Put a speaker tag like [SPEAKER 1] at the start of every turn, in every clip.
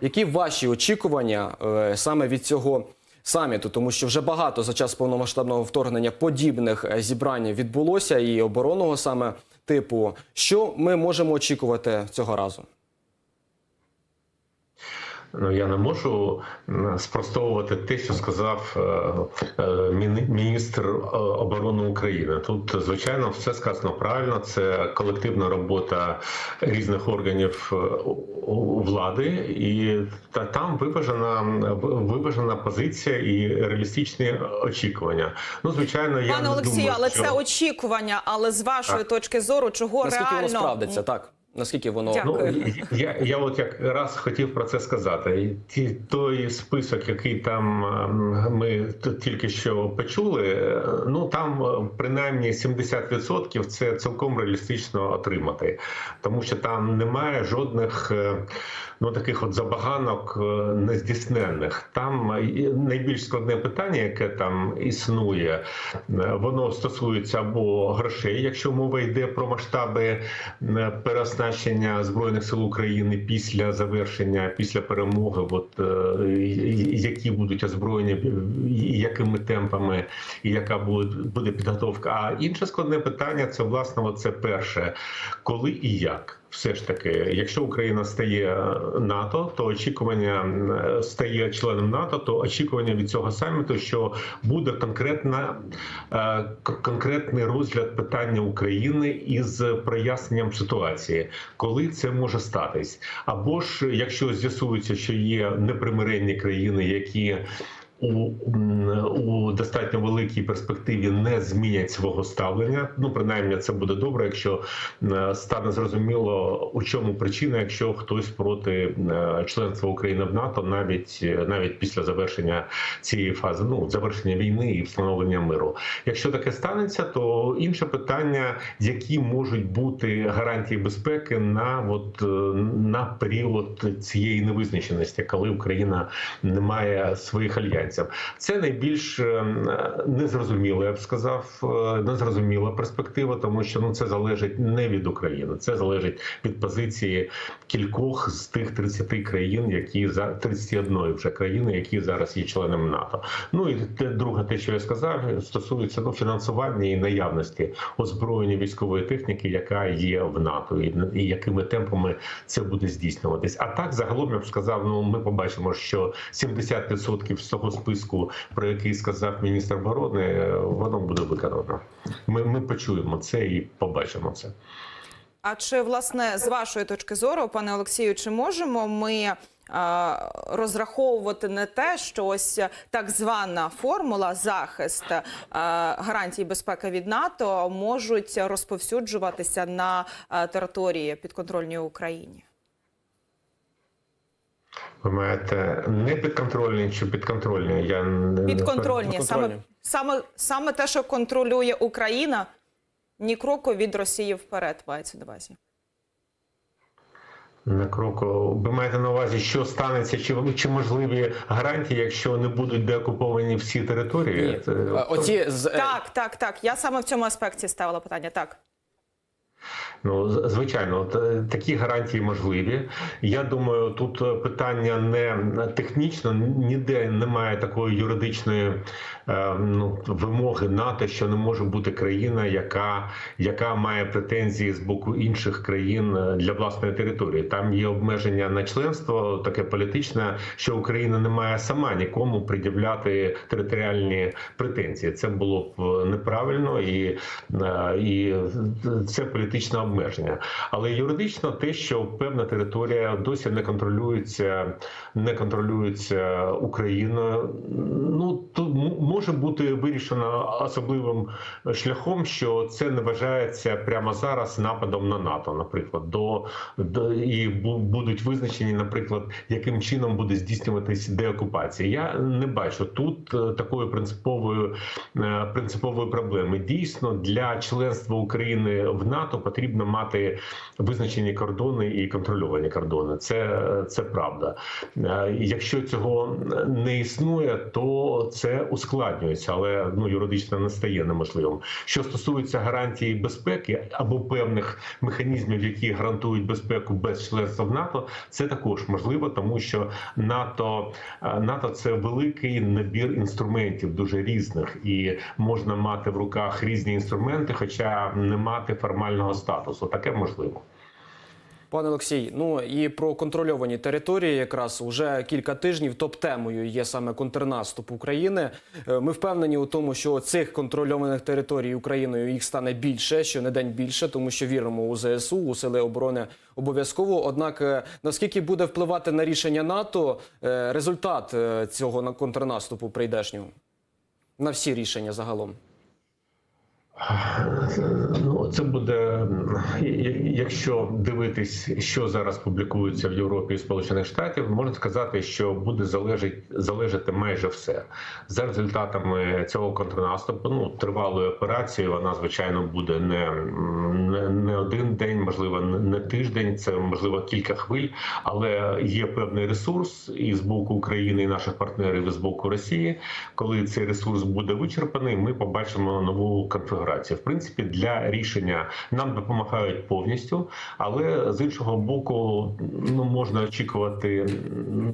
[SPEAKER 1] Які ваші очікування е, саме від цього саміту? Тому що вже багато за час повномасштабного вторгнення подібних е, зібрань відбулося і оборонного саме типу. Що ми можемо очікувати цього разу?
[SPEAKER 2] Ну я не можу спростовувати те, що сказав е, е, міністр е, оборони України. Тут звичайно все сказано правильно. Це колективна робота різних органів влади, і та там виважена виважена позиція і реалістичні очікування. Ну звичайно, я
[SPEAKER 3] Пане Олексію, але
[SPEAKER 2] що...
[SPEAKER 3] це очікування. Але з вашої
[SPEAKER 2] Так.
[SPEAKER 3] точки зору, чого
[SPEAKER 1] Наскільки
[SPEAKER 3] реально
[SPEAKER 1] воно справдиться? Так наскільки воно
[SPEAKER 3] Дякую.
[SPEAKER 2] Ну, я, я от якраз хотів про це сказати. Ті, той список, який там ем, ми тільки що почули, е, ну там е, принаймні 70% це цілком реалістично отримати, тому що там немає жодних. Ну, таких от забаганок е, нездійсненних. Там е, найбільш складне питання, яке там існує, е, воно стосується або грошей, якщо мова йде про масштаби переоснащення збройних сил України після завершення, після перемоги, от які будуть озброєні, якими темпами, і яка буде, підготовка. А інше складне питання це власне це перше, коли і як. Все ж таки, якщо Україна стає НАТО, то очікування е, стає членом НАТО, то очікування від цього саміту, що буде конкретна е, конкретний розгляд питання України із проясненням ситуації, коли це може статись, або ж якщо з'ясується, що є непримиренні країни, які у, у достатньо великій перспективі не змінять свого ставлення. Ну, принаймні, це буде добре, якщо е, стане зрозуміло, у чому причина, якщо хтось проти е, членства України в НАТО, навіть е, навіть після завершення цієї фази, ну завершення війни і встановлення миру. Якщо таке станеться, то інше питання, які можуть бути гарантії безпеки на от на період цієї невизначеності, коли Україна не має своїх альянсів. Це найбільш е, незрозуміло, я б сказав, е, незрозуміла перспектива, тому що ну це залежить не від України, це залежить від позиції кількох з тих 30 країн, які за 31 вже країни, які зараз є членами НАТО. Ну і те друге, те, що я сказав, стосується ну фінансування і наявності озброєння військової техніки, яка є в НАТО, і, і якими темпами це буде здійснюватись. А так загалом я б сказав, ну ми побачимо, що 70% з того списку, про який сказав міністр оборони, е, воно буде виконано. Ми, ми почуємо це і побачимо це.
[SPEAKER 3] А чи власне з вашої точки зору, пане Олексію, чи можемо ми е, розраховувати не те, що ось так звана формула захист е, гарантій безпеки від НАТО можуть розповсюджуватися на території підконтрольній Україні?
[SPEAKER 2] Ви маєте не підконтрольні чи підконтрольні? Я не- не
[SPEAKER 3] Підконтрольні
[SPEAKER 1] Підконтрольні.
[SPEAKER 3] саме саме саме те, що контролює Україна, ні кроку від Росії вперед мається на увазі.
[SPEAKER 2] На кроку. Ви маєте на увазі, що станеться, чи, чи можливі гарантії, якщо не будуть деокуповані всі території?
[SPEAKER 1] Ні.
[SPEAKER 2] Це-
[SPEAKER 1] Е, Оці е,
[SPEAKER 3] Так, так, так. Я саме в цьому аспекті ставила питання. Так.
[SPEAKER 2] Ну, звичайно, е, такі гарантії можливі. Я думаю, тут е, питання не технічно, ніде немає такої юридичної е, ну, вимоги НАТО, що не може бути країна, яка, яка має претензії з боку інших країн для власної території. Там є обмеження на членство, таке політичне, що Україна не має сама нікому пред'являти територіальні претензії. Це було б неправильно і, і це політичне обмеження. Але юридично те, що певна територія досі не контролюється, не контролюється Україною. Ну то може бути вирішено особливим шляхом, що це не вважається прямо зараз нападом на НАТО, наприклад, до, до і будуть визначені, наприклад, яким чином буде здійснюватись деокупація. Я не бачу тут е, такої принципової е, принципової проблеми. Дійсно, для членства України в НАТО потрібно потрібно мати визначені кордони і контрольовані кордони. Це, це правда. Е, Якщо цього не існує, то це ускладнюється, але ну юридично не стає неможливим. Що стосується гарантії безпеки або певних механізмів, які гарантують безпеку без членства в НАТО, це також можливо, тому що НАТО е, НАТО це великий набір інструментів, дуже різних, і можна мати в руках різні інструменти, хоча не мати формального статусу. Таке можливо.
[SPEAKER 1] Пане Олексій, ну і про контрольовані території, якраз уже кілька тижнів топ-темою є саме контрнаступ України. Е, Ми впевнені у тому, що цих контрольованих територій Україною їх стане більше, що не день більше, тому що віримо у ЗСУ, у сили оборони обов'язково. Однак, е, наскільки буде впливати на рішення НАТО е, результат цього контрнаступу прийдешнього на всі рішення загалом?
[SPEAKER 2] Ну, це буде, якщо дивитись, що зараз публікується в Європі і Сполучених Штатів, можна сказати, що буде залежить, залежати майже все. За результатами цього контрнаступу, ну, тривалої операції, вона, звичайно, буде не, не, один день, можливо, не тиждень, це можливо кілька хвиль, але є певний ресурс і з боку України, і наших партнерів, і з боку Росії. Коли цей ресурс буде вичерпаний, ми побачимо нову конфігурацію. В принципі, для рішення нам допомагають повністю, але з іншого боку, ну можна очікувати,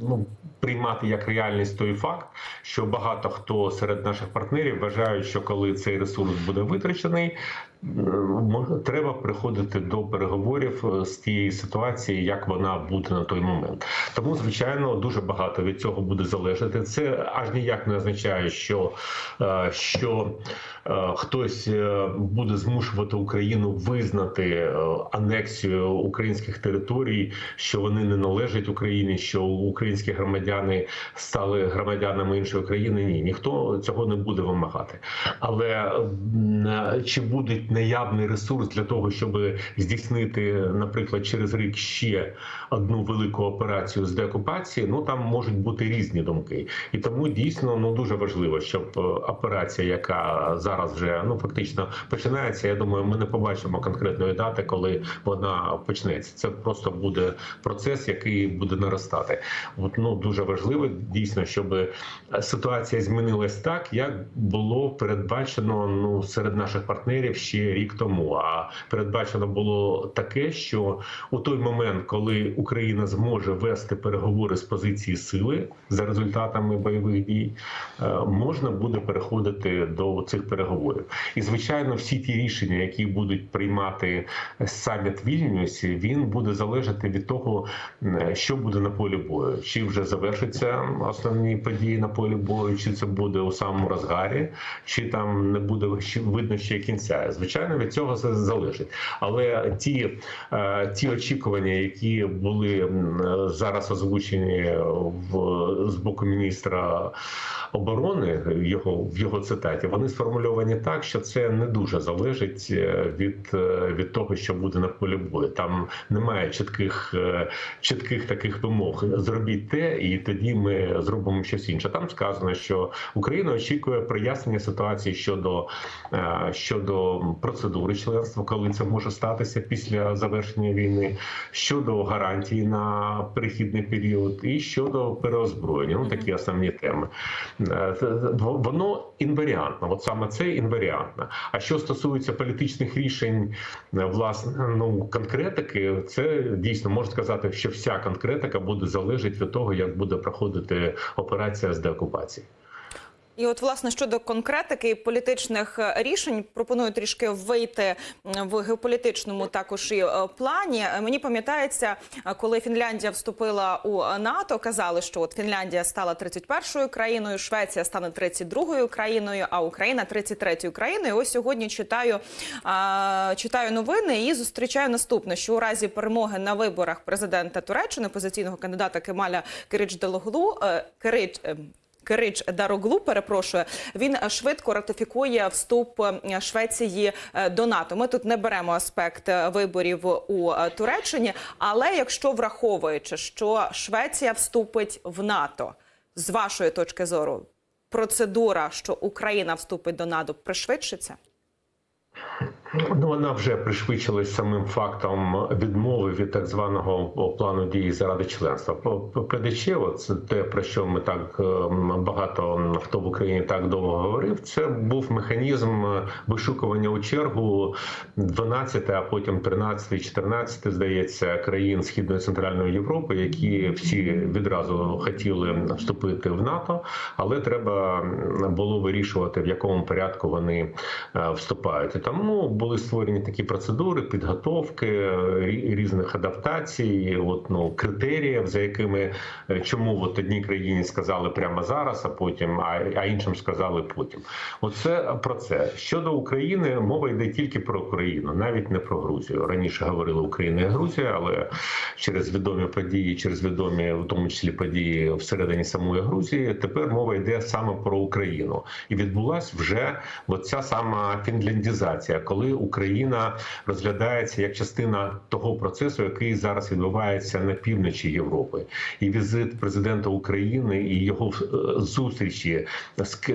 [SPEAKER 2] ну приймати як реальність той факт, що багато хто серед наших партнерів вважають, що коли цей ресурс буде витрачений, треба приходити до переговорів е, з тієї ситуації, як вона буде на той момент. Тому, звичайно, дуже багато від цього буде залежати. Це аж ніяк не означає, що, е, що е, хтось е, буде змушувати Україну визнати е, анексію українських територій, що вони не належать Україні, що українські громадяни стали громадянами іншої країни. Ні, ніхто цього не буде вимагати. Але м, е, чи наявний ресурс для того, щоб здійснити, наприклад, через рік ще одну велику операцію з деокупації? Ну там можуть бути різні думки, і тому дійсно ну дуже важливо, щоб е, операція, яка зараз вже ну фактично починається. Я думаю, ми не побачимо конкретної дати, коли вона почнеться. Це просто буде процес, який буде наростати. От ну дуже важливо дійсно, щоб ситуація змінилась так, як було передбачено ну серед наших партнерів ще рік тому. А передбачено було таке, що у той момент, коли Україна зможе вести переговори з позиції сили за результатами бойових дій, е, можна буде переходити до цих переговорів. І звичайно, всі ті рішення, які будуть приймати саміт Вільнюсі, він буде залежати від того, що буде на полі бою, чи вже завершаться основні події на полі бою, чи це буде у самому розгарі, чи там не буде ще видно ще кінця. Звичайно, від цього залежить. Але ті, е, ті очікування, які були е, зараз озвучені в з боку міністра оборони, його в його цитаті, вони сформульовані так, що це не дуже залежить е, від, е, від того, що буде на полі бою. Там немає чітких е, чітких таких вимог. Зробіть те, і тоді ми зробимо щось інше. Там сказано, що Україна очікує прояснення ситуації щодо, е, щодо процедури членства, коли це може статися після завершення війни, щодо гарантій на перехідний період, і щодо переозброєння. Ну такі основні теми. Е, Воно інваріантно. От саме це інваріантно. А що стосується політичних рішень, е, власне, ну конкретики, це дійсно можна сказати, що вся конкретика буде залежати від того, як буде проходити операція з деокупації.
[SPEAKER 3] І от власне щодо конкретики політичних е, рішень пропоную трішки вийти в геополітичному також і е, плані. Е, Мені пам'ятається, коли Фінляндія вступила у НАТО, казали, що от Фінляндія стала 31-ю країною, Швеція стане 32-ю країною, а Україна 33-ю країною. Ось сьогодні читаю, читаю новини і зустрічаю наступне: що у разі перемоги на виборах президента Туреччини позиційного кандидата Кемаля Кирич-Делоглу е, Кирич. Кирич Дароглу, перепрошую, він е, швидко ратифікує вступ е, Швеції е, до НАТО. Ми тут не беремо аспект виборів у Туреччині, але якщо враховуючи, що Швеція вступить в НАТО, з вашої точки зору, процедура, що Україна вступить до НАТО, пришвидшиться?
[SPEAKER 2] Ну, вона вже пришвидшилась самим фактом відмови від так званого плану дії заради членства. ПДЧ, це те, про що ми так ем, багато хто в Україні так довго говорив. Це був механізм е, вишукування у чергу 12, а потім 13, 14, здається, країн Східної Центральної Європи, які всі відразу хотіли вступити в НАТО, але треба було вирішувати, в якому порядку вони е, вступають. І тому були створені такі процедури підготовки е, різних адаптацій, от ну критеріїв, за якими е, чому от одній країні сказали прямо зараз, а потім а, іншим сказали потім. Оце про це щодо України. Мова йде тільки про Україну, навіть не про Грузію. Раніше говорили Україна і Грузія, але через відомі події, через відомі, в тому числі події всередині самої Грузії, тепер мова йде саме про Україну, і відбулась вже оця сама фінляндізація, коли Україна розглядається як частина того процесу, який зараз відбувається на півночі Європи, і візит президента України і його е, зустрічі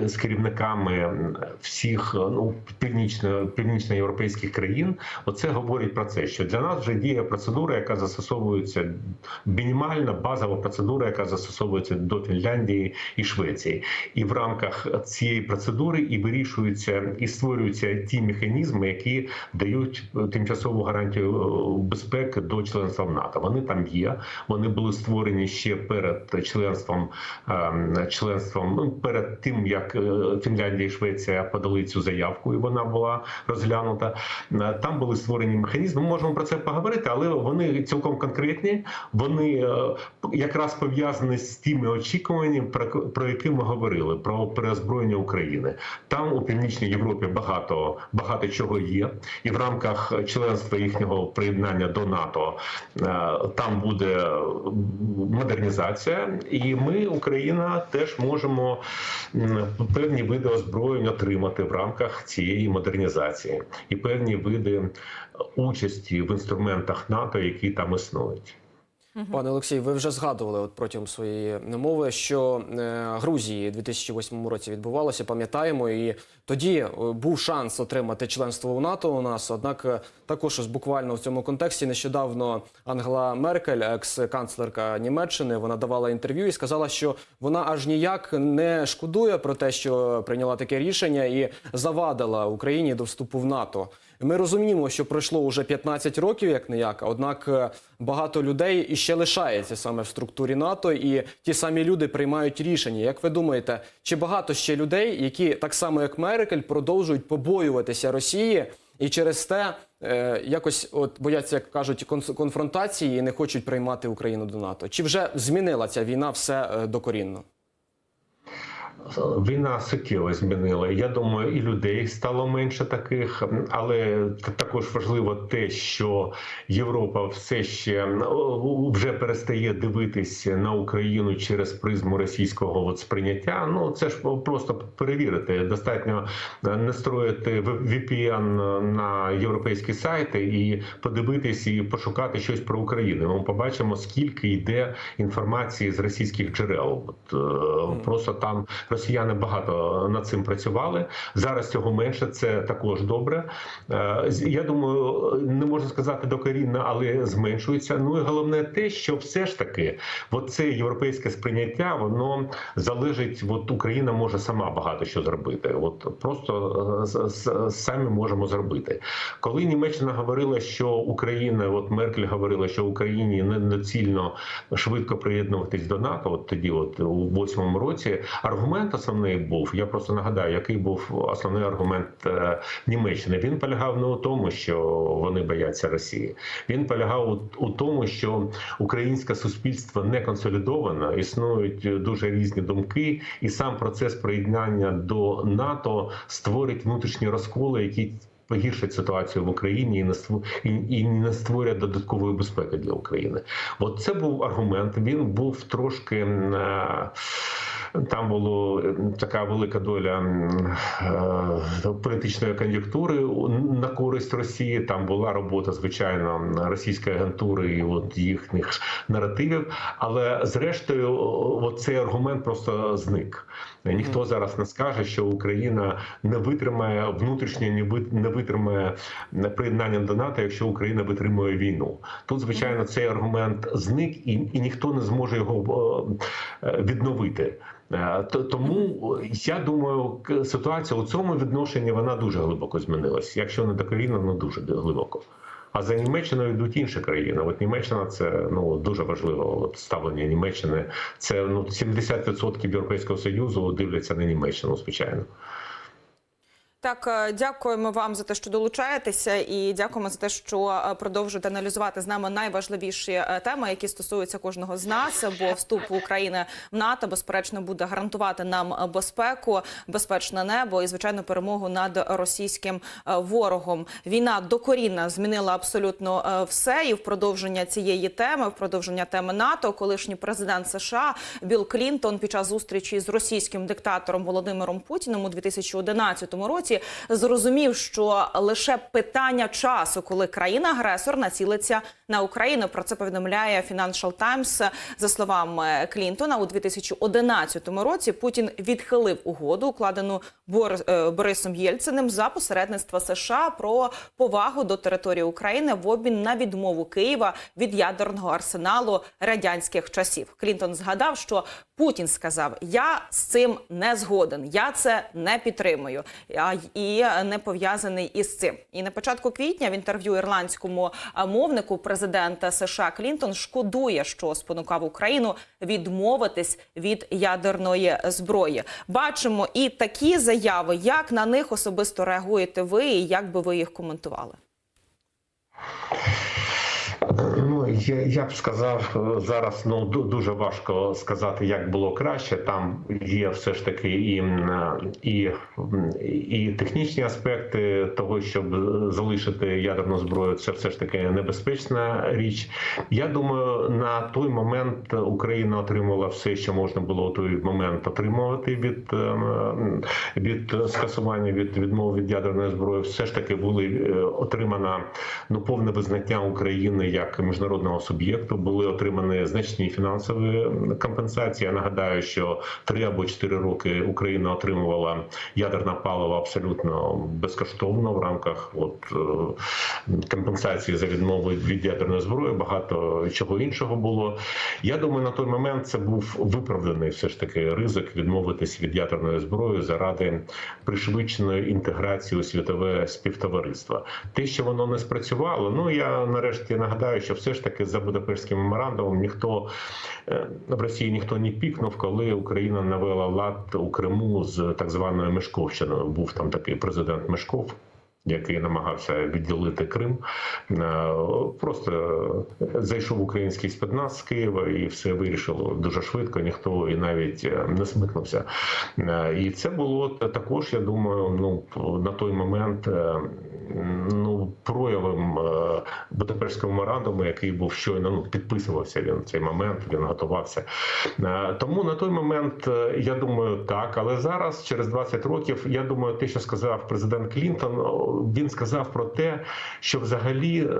[SPEAKER 2] з, керівниками всіх е, ну північно північноєвропейських країн. Оце говорить про це, що для нас вже діє процедура, яка застосовується мінімальна базова процедура, яка застосовується до Фінляндії і Швеції, і в рамках цієї процедури і вирішуються і створюються ті механізми, які дають е, тимчасову гарантію е, безпеки до членства в НАТО. Вони там є. Вони були створені ще перед членством ем, членством ну, перед тим, як е, Фінляндія і Швеція подали цю заявку, і вона була розглянута. Е, Там були створені механізми. Ми можемо про це поговорити, але вони цілком конкретні. Вони е, якраз пов'язані з тими очікуваннями, про, про які ми говорили, про переозброєння України. Там у північній Європі багато багато чого є, і в рамках членства їхнього приєднання до НАТО е, там буде модернізація, і ми, Україна, теж можемо певні види озброєнь отримати в рамках цієї модернізації. І певні види участі в інструментах НАТО, які там існують.
[SPEAKER 1] Пане Олексій, ви вже згадували от протягом своєї мови, що е, Грузії у 2008 році відбувалося, пам'ятаємо, і тоді е, був шанс отримати членство у НАТО у нас. Однак е, також буквально в цьому контексті нещодавно Ангела Меркель, екс-канцлерка Німеччини, вона давала інтерв'ю і сказала, що вона аж ніяк не шкодує про те, що прийняла таке рішення і завадила Україні до вступу в НАТО. Ми розуміємо, що пройшло вже 15 років, як не як. Однак е, багато людей іще лишається саме в структурі НАТО, і ті самі люди приймають рішення. Як ви думаєте, чи багато ще людей, які так само як Меркель, продовжують побоюватися Росії і через те е, якось от бояться, як кажуть, конфронтації і не хочуть приймати Україну до НАТО? Чи вже змінила ця війна все е, докорінно?
[SPEAKER 2] Війна суттєво змінила. Я думаю, і людей стало менше таких, але також важливо те, що Європа все ще вже перестає дивитись на Україну через призму російського от сприйняття. Ну це ж просто перевірити. Достатньо не строїти в- VPN на європейські сайти і подивитись і пошукати щось про Україну. Ми побачимо, скільки йде інформації з російських джерел. От, е, Просто там росіяни багато над цим працювали. Зараз цього менше. Це також добре. Е, Я думаю, не можна сказати докорінно, але зменшується. Ну і головне те, що все ж таки, це європейське сприйняття, воно залежить. От Україна може сама багато що зробити. От просто е, самі можемо зробити. Коли Німеччина говорила, що Україна, от Меркель говорила, що Україні не доцільно швидко приєднуватись до НАТО, от тоді, от у восьмому році, аргумент основний був. Я просто нагадаю, який був основний аргумент е, Німеччини. Він полягав не у тому, що вони бояться Росії. Він полягав у, тому, що українське суспільство не консолідовано, існують дуже різні думки, і сам процес приєднання до НАТО створить внутрішні розколи, які погіршать ситуацію в Україні і не і, не створять додаткової безпеки для України. От це був аргумент. Він був трошки. Там була така велика доля е, політичної кон'юнктури на користь Росії. Там була робота, звичайно, російської агентури і от їхніх наративів. Але зрештою, от цей аргумент просто зник. Ніхто зараз не скаже, що Україна не витримає внутрішньо, не вит- не витримає приєднання до НАТО, якщо Україна витримує війну. Тут, звичайно, цей аргумент зник, і, і ніхто не зможе його е, відновити. Е, то- Тому я думаю, ситуація у цьому відношенні вона дуже глибоко змінилась. Якщо не докорінно, ну дуже глибоко. А за Німеччиною йдуть інші країни. От Німеччина це ну дуже важливо. От ставлення Німеччини. Це ну 70% Європейського союзу дивляться на Німеччину, звичайно.
[SPEAKER 3] Так, е, дякуємо вам за те, що долучаєтеся, і дякуємо за те, що е, продовжуєте аналізувати з нами найважливіші е, теми, які стосуються кожного з нас. Бо вступ України в НАТО безперечно буде гарантувати нам безпеку, безпечне небо і звичайно перемогу над російським ворогом. Війна докорінно змінила абсолютно все. І в продовження цієї теми, в продовження теми НАТО, колишній президент США Білл Клінтон під час зустрічі з російським диктатором Володимиром Путіним у 2011 році зрозумів, що лише питання часу, коли країна-агресор націлиться на Україну. Про це повідомляє Financial Times. За словами Клінтона, у 2011 році Путін відхилив угоду, укладену е, Борисом Єльциним за посередництва США про повагу до території України в обмін на відмову Києва від ядерного арсеналу радянських часів. Клінтон згадав, що Путін сказав: Я з цим не згоден, я це не підтримую. А і не пов'язаний із цим. І на початку квітня в інтерв'ю ірландському мовнику президента США Клінтон шкодує, що спонукав Україну відмовитись від ядерної зброї. Бачимо і такі заяви. Як на них особисто реагуєте ви, і як би ви їх коментували?
[SPEAKER 2] Я, я б сказав е, зараз. Ну дуже важко сказати, як було краще. Там є все ж таки і, і, і технічні аспекти того, щоб залишити ядерну зброю. Це все ж таки небезпечна річ. Я думаю, на той момент Україна отримала все, що можна було у той момент отримувати від, від скасування від відмови від ядерної зброї. Все ж таки були е, отримана ну повне визнання України як міжнародного суб'єкту. Були отримані значні фінансові компенсації. Я нагадаю, що три або чотири роки Україна отримувала ядерне паливо абсолютно безкоштовно в рамках от е, компенсації за відмову від ядерної зброї. Багато чого іншого було. Я думаю, на той момент це був виправданий все ж таки ризик відмовитись від ядерної зброї заради пришвидшеної інтеграції у світове співтовариство. Те, що воно не спрацювало, ну я нарешті нагадаю, що все ж таки за Будапештським меморандумом ніхто е, в Росії ніхто не пікнув, коли Україна навела лад у Криму з так званою Мешковщиною. Був там такий президент Мешков. Який намагався відділити Крим, Е, просто зайшов український спецназ з Києва і все вирішило дуже швидко. Ніхто і навіть е, не смикнувся. Е, І це було також, я думаю, ну на той момент ну проявом Будапештського меморандуму, який був щойно ну, підписувався він в цей момент. Він готувався. Тому на той момент я думаю, так. Але зараз, через 20 років, я думаю, те, що сказав президент Клінтон, він сказав про те, що взагалі е,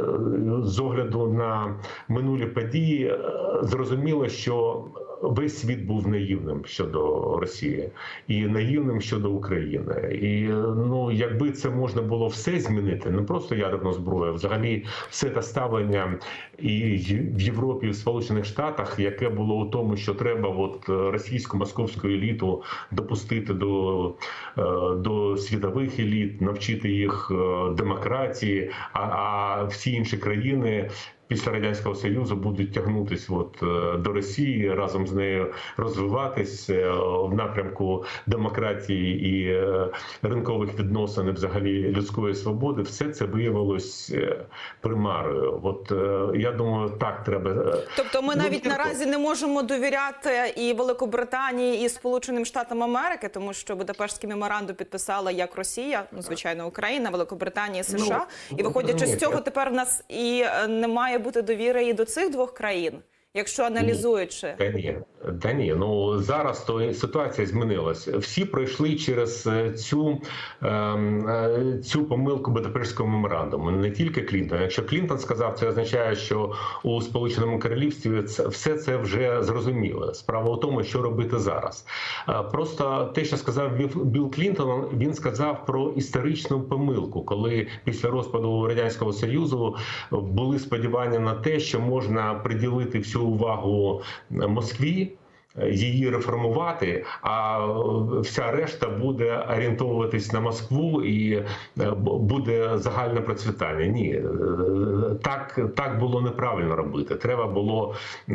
[SPEAKER 2] з огляду на минулі події е, зрозуміло, що весь світ був наївним щодо Росії і наївним щодо України. І ну, якби це можна було все змінити, не просто ядерну зброю, взагалі все те ставлення і в Європі, і в Сполучених Штатах, яке було у тому, що треба от російську московську еліту допустити до, е, до світових еліт, навчити їх е, демократії, а, а всі інші країни. Після радянського союзу будуть тягнутися от е, до Росії разом з нею розвиватись е, в напрямку демократії і е, ринкових відносин, і взагалі людської свободи. Все це виявилось примарою. От я думаю, так треба.
[SPEAKER 3] Тобто, ми
[SPEAKER 2] Ну,
[SPEAKER 3] навіть наразі не можемо довіряти і Великобританії, і Сполученим Штатам Америки, тому що Будапештський меморандум підписала як Росія, ну звичайно, Україна, Великобританія, США.
[SPEAKER 2] Ну,
[SPEAKER 3] і виходячи з
[SPEAKER 2] розумієте.
[SPEAKER 3] цього, тепер в нас і е, не має бути довіри і до цих двох країн. якщо аналізуючи?
[SPEAKER 2] Ні, та ні. Ну зараз то ситуація змінилась. Всі пройшли через е, цю, ем, е, цю помилку Будапештського меморандуму. Не тільки Клінтон. Якщо Клінтон сказав, це означає, що у Сполученому Королівстві все це вже зрозуміло. Справа у тому, що робити зараз. Е, Просто те, що сказав Біл- Білл Клінтон, він сказав про історичну помилку, коли після розпаду радянського союзу були сподівання на те, що можна приділити всю увагу Москві. Її реформувати, а е, вся решта буде орієнтовуватись на Москву і е, буде загальне процвітання. Ні, е, так, так було неправильно робити. Треба було е,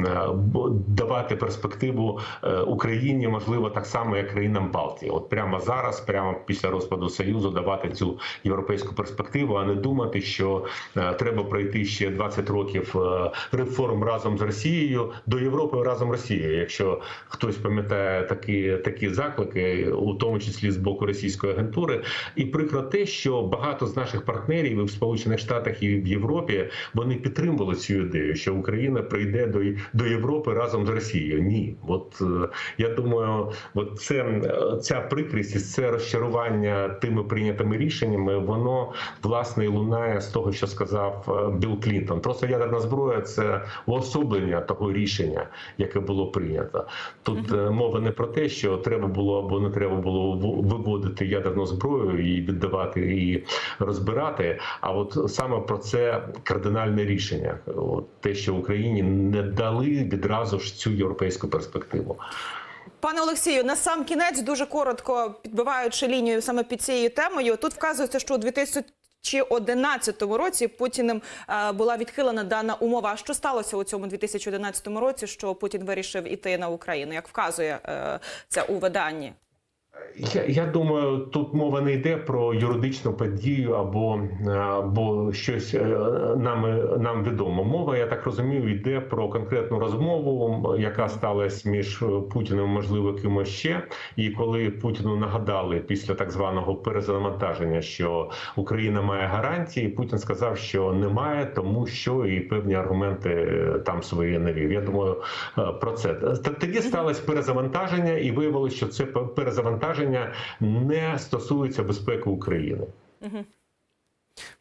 [SPEAKER 2] давати перспективу е, Україні, можливо, так само, як країнам Балтії. От прямо зараз, прямо після розпаду Союзу, давати цю європейську перспективу, а не думати, що е, треба пройти ще 20 років е, реформ разом з Росією до Європи разом з Росією. Якщо хтось пам'ятає такі, такі заклики, у тому числі з боку російської агентури, і прикро те, що багато з наших партнерів і в Сполучених Штатах і в Європі вони підтримували цю ідею, що Україна прийде до, до Європи разом з Росією. Ні, от е, я думаю, от це е, ця прикрість, і це розчарування тими прийнятими рішеннями, воно власне і лунає з того, що сказав е, Білл Клінтон. Просто ядерна зброя це уособлення того рішення, яке було прийнято. Тут е, мова не про те, що треба було або не треба було виводити ядерну зброю і віддавати і розбирати. А от саме про це кардинальне рішення, от те, що Україні не дали відразу ж цю європейську перспективу.
[SPEAKER 3] Пане Олексію, на сам кінець дуже коротко підбиваючи лінію саме під цією темою. Тут вказується, що у 2011 році Путіним е, була відхилена дана умова. Що сталося у цьому 2011 році? Що Путін вирішив іти на Україну? Як вказує е, це у виданні?
[SPEAKER 2] Я, я думаю, тут мова не йде про юридичну подію або, е, або щось е, нам, нам відомо. Мова, я так розумію, йде про конкретну розмову, яка сталася між Путіним, можливо, кимось ще. І коли Путіну нагадали після так званого перезавантаження, що Україна має гарантії, Путін сказав, що немає, тому що і певні аргументи е, там свої навів. Я думаю е, про це. Тоді сталося перезавантаження, і виявилося, що це пе- перезавантаження не стосується безпеки України.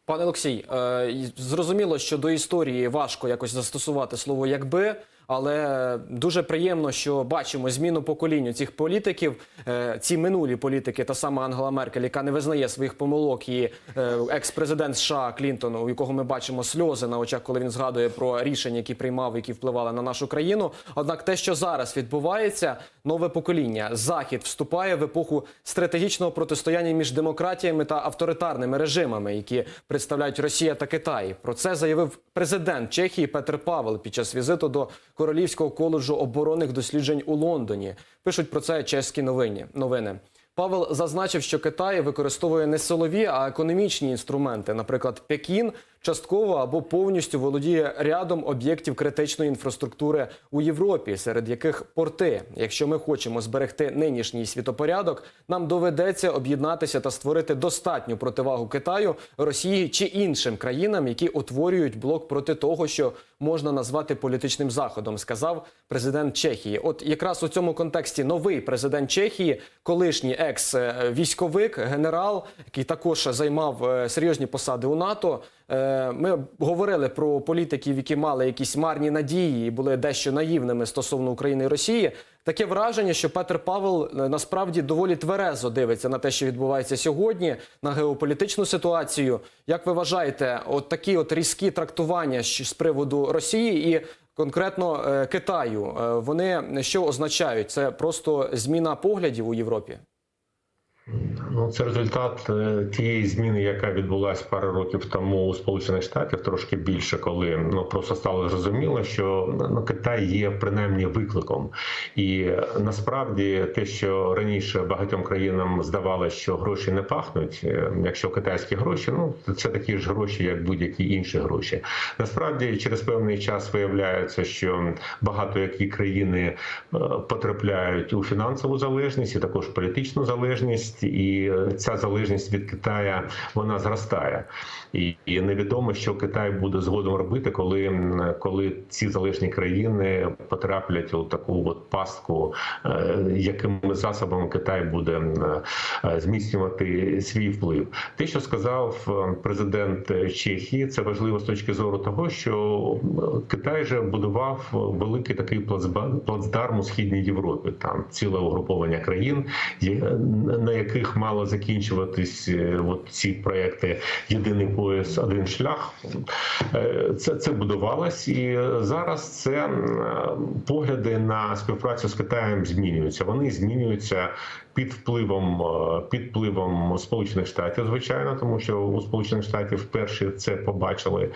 [SPEAKER 1] Пане Олексій, е, зрозуміло, що до історії важко якось застосувати слово якби. Але дуже приємно, що бачимо зміну покоління цих політиків. Е, Ці минулі політики, та сама Ангела Меркель, яка не визнає своїх помилок, і е, екс-президент США Клінтон, у якого ми бачимо сльози на очах, коли він згадує про рішення, які приймав, які впливали на нашу країну. Однак, те, що зараз відбувається, нове покоління, захід вступає в епоху стратегічного протистояння між демократіями та авторитарними режимами, які представляють Росія та Китай. Про це заявив президент Чехії Петр Павел під час візиту до Королівського коледжу оборонних досліджень у Лондоні. Пишуть про це чеські новини. новини. Павел зазначив, що Китай використовує не силові, а економічні інструменти. Наприклад, Пекін частково або повністю володіє рядом об'єктів критичної інфраструктури у Європі, серед яких порти. Якщо ми хочемо зберегти нинішній світопорядок, нам доведеться об'єднатися та створити достатню противагу Китаю, Росії чи іншим країнам, які утворюють блок проти того, що можна назвати політичним заходом, сказав президент Чехії. От якраз у цьому контексті новий президент Чехії, колишній екс-військовик, генерал, який також займав е, серйозні посади у НАТО. Е, Ми говорили про політиків, які мали якісь марні надії і були дещо наївними стосовно України і Росії. Таке враження, що Петр Павел е, насправді доволі тверезо дивиться на те, що відбувається сьогодні, на геополітичну ситуацію. Як ви вважаєте, от такі от різкі трактування з приводу Росії і конкретно е, Китаю, вони що означають? Це просто зміна поглядів у Європі?
[SPEAKER 2] Ну, це результат е, тієї зміни, яка відбулася пару років тому у Сполучених Штатах, трошки більше, коли ну просто стало зрозуміло, що ну Китай є принаймні викликом, і насправді те, що раніше багатьом країнам здавалося, що гроші не пахнуть, е, якщо китайські гроші, ну це такі ж гроші, як будь-які інші гроші. Насправді, через певний час виявляється, що багато які країни е, потрапляють у фінансову залежність і також політичну залежність, і ця залежність від Китая вона зростає, і, і невідомо, що Китай буде згодом робити, коли, коли ці залежні країни потраплять у таку от пастку, е, якими засобами Китай буде е, зміцнювати свій вплив. Те, що сказав е, президент Чехії, це важливо з точки зору того, що Китай же будував великий такий плацдарм у східній Європі. Там ціле угруповання країн, на яких мало закінчуватись от ці проекти Єдиний пояс, один шлях. Е, Це, це будувалось, і зараз це погляди на співпрацю з Китаєм змінюються. Вони змінюються під впливом е, під впливом Сполучених Штатів, звичайно, тому що у Сполучених Штатів вперше це побачили.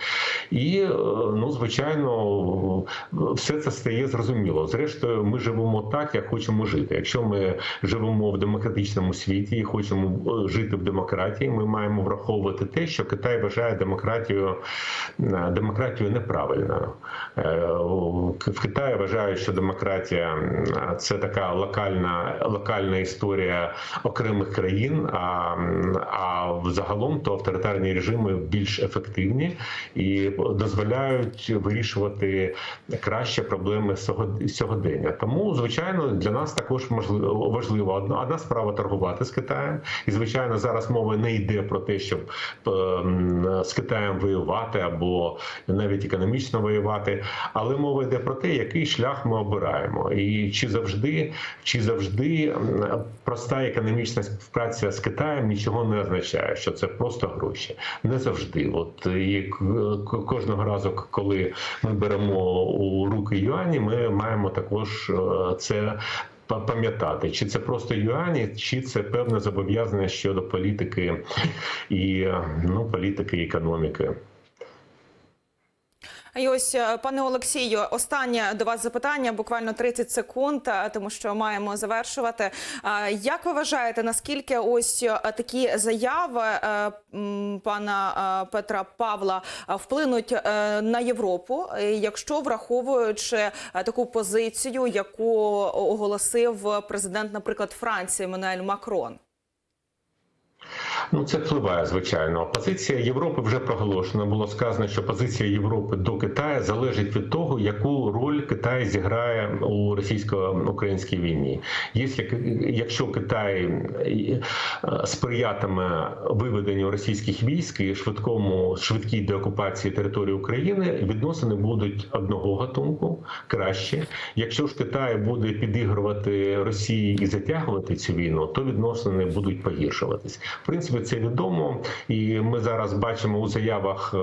[SPEAKER 2] І е, ну, звичайно, все це стає зрозуміло. Зрештою, ми живемо так, як хочемо жити. Якщо ми живемо в демократичному світі і хочемо е, жити в демократії, ми маємо враховувати те, що Китай вважає демократію демократію неправильною. В Китаї вважають, що демократія це така локальна локальна історія окремих країн. А, а взагалом то авторитарні режими більш ефективні і дозволяють вирішувати краще проблеми сього- сьогодення. Тому, звичайно, для нас також можливо важливо одна, справа торгувати з Китаєм, і звичайно, зараз мова не йде про те, щоб ем, з Китаєм воювати або навіть економічно воювати, але мова йде про те, який шлях ми обираємо, і чи завжди, чи завжди м, проста економічна співпраця з Китаєм нічого не означає, що це просто гроші. Не завжди. От і к- кожного разу, коли ми беремо у руки юані, ми маємо також е, це. па- Пам'ятати, чи це просто юані, чи це певне зобов'язання щодо політики і е, ну політики і економіки.
[SPEAKER 3] І ось, е, пане Олексію, останнє до вас запитання, буквально 30 секунд, е, тому що маємо завершувати. Е, Як ви вважаєте, наскільки ось такі заяви пана Петра Павла вплинуть на Європу, якщо враховуючи таку позицію, яку оголосив президент, наприклад, Франції Еммануель Макрон?
[SPEAKER 2] Ну, це впливає, звичайно. Позиція Європи вже проголошена. Було сказано, що позиція Європи до Китаю залежить від того, яку роль Китай зіграє у російсько-українській війні. Якщо, Китай сприятиме виведенню російських військ і швидкому швидкій деокупації території України, відносини будуть одного гатунку краще. Якщо ж Китай буде підігрувати Росії і затягувати цю війну, то відносини будуть погіршуватись. В принципі, це відомо, і ми зараз бачимо у заявах е,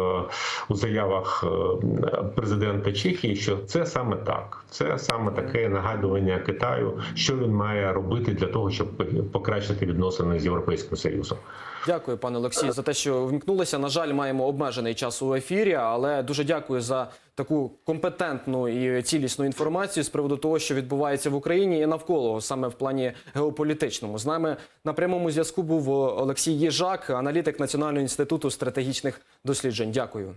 [SPEAKER 2] у заявах е, президента Чехії, що це саме так. Це саме таке нагадування Китаю, що він має робити для того, щоб покращити відносини з європейським союзом.
[SPEAKER 1] Дякую, пане Олексію, за те, що вмкнулися. На жаль, маємо обмежений час у ефірі, але дуже дякую за таку компетентну і цілісну інформацію з приводу того, що відбувається в Україні і навколо саме в плані геополітичному. З нами на прямому зв'язку був Олексій Єжак, аналітик Національного інституту стратегічних досліджень. Дякую.